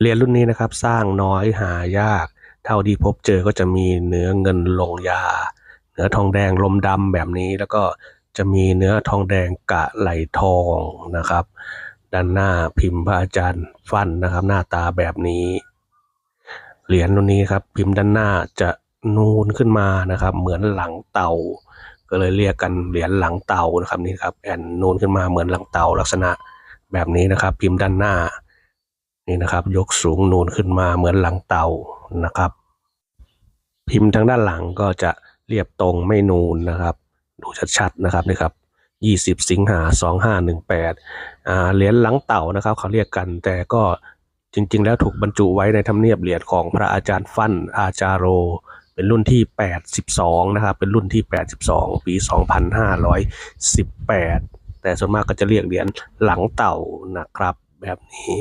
เหรียญรุ่นนี้นะครับสร้างน้อยหายาก เท่าที่พบเจอก็จะมีเนื้อเงินลงยา เนื้อทองแดงลมดำแบบนี้แล้วก็จะมีเนื้อทองแดงกะไหลทองนะครับ ด้านหน้าพิมพ์พระอาจารย์ฟันนะครับ หน้าตาแบบนี้ เหรียญรุ่นนี้ครับพิมพ์ด้านหน้าจะนูนขึ้นมานะครับ เหมือนหลังเต่า ก็เลยเรียกกันเหรียญหลังเต่านะครับนี่ครับแอนนูนขึ้นมาเหมือนหลังเต่าลักษณะแบบนี้นะครับ พิมพ์ด้านหน้า นี่นะครับ ยกสูงนูนขึ้นมาเหมือนหลังเต่านะครับ พิมพ์ทางด้านหลังก็จะเรียบตรงไม่นูนนะครับ ดูชัดๆนะครับนี่ครับ 20 สิงหา 2518อ่าเหรียญหลังเต่านะครับ เขาเรียกกันแต่ก็จริง ๆ แล้วถูกบรรจุไว้ในธรรมเนียบเหรียญของพระอาจารย์ฟั่นอาจารโร เป็นรุ่นที่ 82 นะครับ เป็นรุ่นที่ 82 ปี 2518 แต่ส่วนมากก็จะเรียกเหรียญหลังเต่านะครับแบบนี้